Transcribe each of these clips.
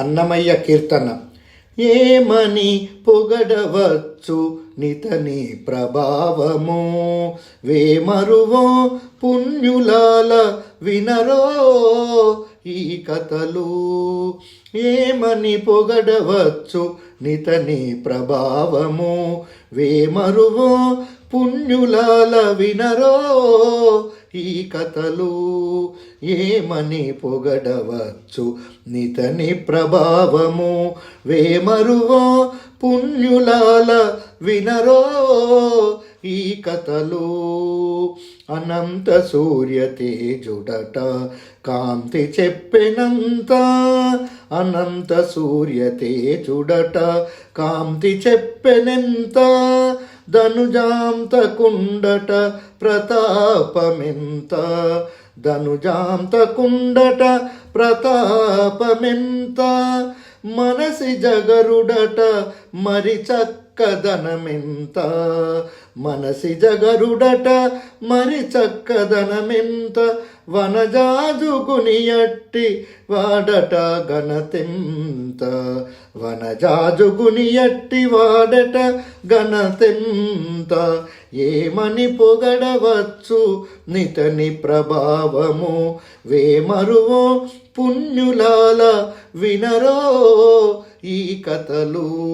అన్నమయ్య కీర్తన. ఏమని పొగడవచ్చు నితని ప్రభావము? వేమరువో పుణ్యులాల వినరో ఈ కథలు? ఏమని పొగడవచ్చు నితని ప్రభావము? వేమరువో పుణ్యులాల వినరో ఈ కథలు ఏమని పొగడవచ్చు? నితని ప్రభావము వేమరువో పుణ్యులాల వినరో? ఈ కథలు అనంత సూర్య తేజుడట కాంతి చెప్పినంత అనంత సూర్య తేజుడట కాంతి చెప్పినంత ధనుజాంతకుండట ప్రతాపమెంత. ధనుజాంతకుండట ప్రతాపమెంత. మనసి జగరుడట మరి చక్కదనమెంత? మనసి జగరుడట మరి చక్కదనమెంత? వనజాజుగునియట్టి వాడట గణతెంత వనజాజుగునియట్టి వాడట గణతెంత ఏమని పొగడవచ్చు నితని ప్రభావము? వేమరువో పుణ్యులాల వినరో? ఈ కథలు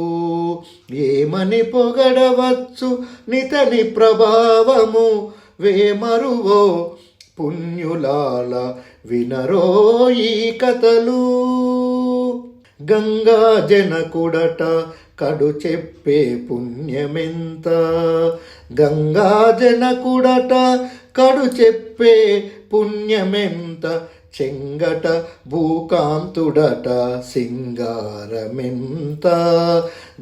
ఏమని పొగడవచ్చు నితని ప్రభావము? వేమరువో పుణ్యులాల వినరో ఈ కథలు? గంగా జనకుడట కడు చెప్పే పుణ్యమెంత? గంగా జనకుడట కడు చెప్పే పుణ్యమెంత? చెంగట భూకాంతుడట సింగారమెంత.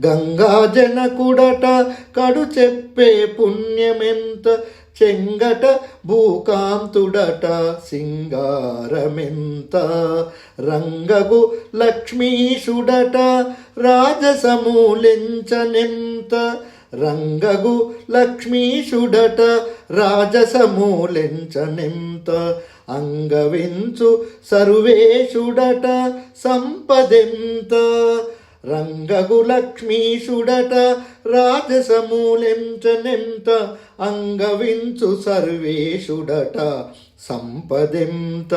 గంగాజనకుడట కడు చెప్పే పుణ్యమెంత. చెంగట భూకాంతుడట సింగారమెంత. రంగగు లక్ష్మీషుడట రాజసమూలెంచనెంత. రంగగు లక్ష్మీషుడట రాజసమూలెంచనెంత. అంగవించు సర్వేషుడట సంపదెంత. రంగగు లక్ష్మీషుడట రాజసమూలెంచనెంత. అంగవించు సర్వేషుడట సంపదెంత.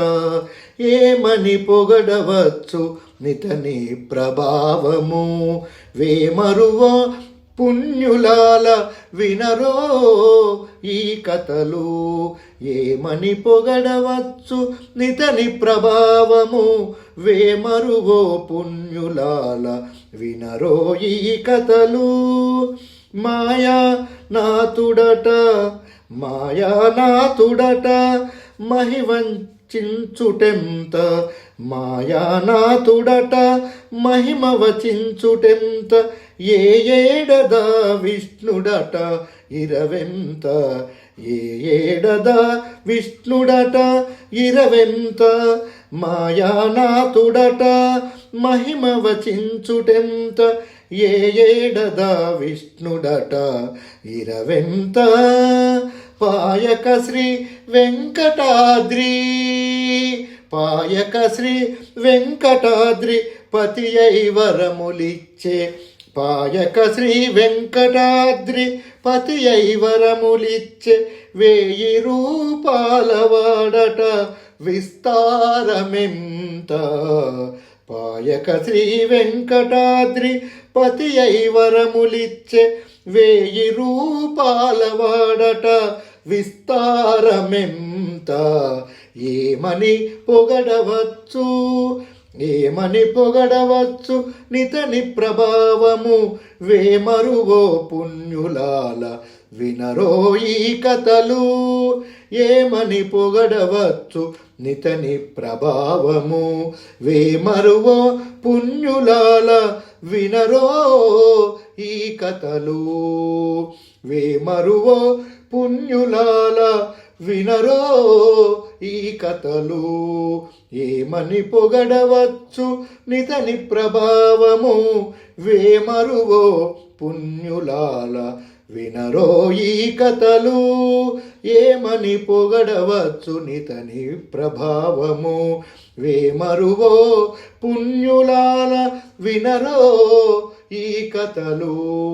ఏమని పొగడవచ్చు నితని ప్రభావము? వేమరువ పుణ్యులాల వినరో ఈ కథలు. ఏమని పొగడవచ్చు నితని ప్రభావము? వేమరువో పుణ్యులాల వినరో ఈ కథలు. మాయా నాతుడట మాయా నాతుడట చించుటెంత మాయానాథుడట మహిమ వచించుటెంత? ఏ ఏడద విష్ణుడట ఇరవెంత? ఏ ఏడద విష్ణుడట ఇరవెంత? మాయానాథుడట మహిమ వచించుటెంత? ఏ ఏడద విష్ణుడట ఇరవెంత? పాయక శ్రీ వెంకటాద్రి పాయక శ్రీ వెంకటాద్రి పతి వరములిచ్చే. పాయక శ్రీ వెంకటాద్రి పతి వరములిచ్చే. వేయి రూపాల వాడట విస్తారమెంత. పాయక శ్రీ వెంకటాద్రి పతి వరములిచ్చే. వేయి రూపాల వాడట విస్తారమెంత? ఏమని పొగడవచ్చు? ఏమని పొగడవచ్చు? నితని ప్రభావము వేమరువో పుణ్యులాల వినరో ఈ కథలు. ఏమని పొగడవచ్చు? నితని ప్రభావము వేమరువో పుణ్యులాల వినరో ఈ కథలు. వేమరువో పుణ్యులాల వినరో ఈ కథలు. ఏమని పొగడవచ్చు నితని ప్రభావము? వేమరువో పుణ్యులాల వినరో ఈ కథలు. ఏమని పొగడవచ్చు నితని ప్రభావము? వేమరువో పుణ్యులాల వినరో ఈ కథలు.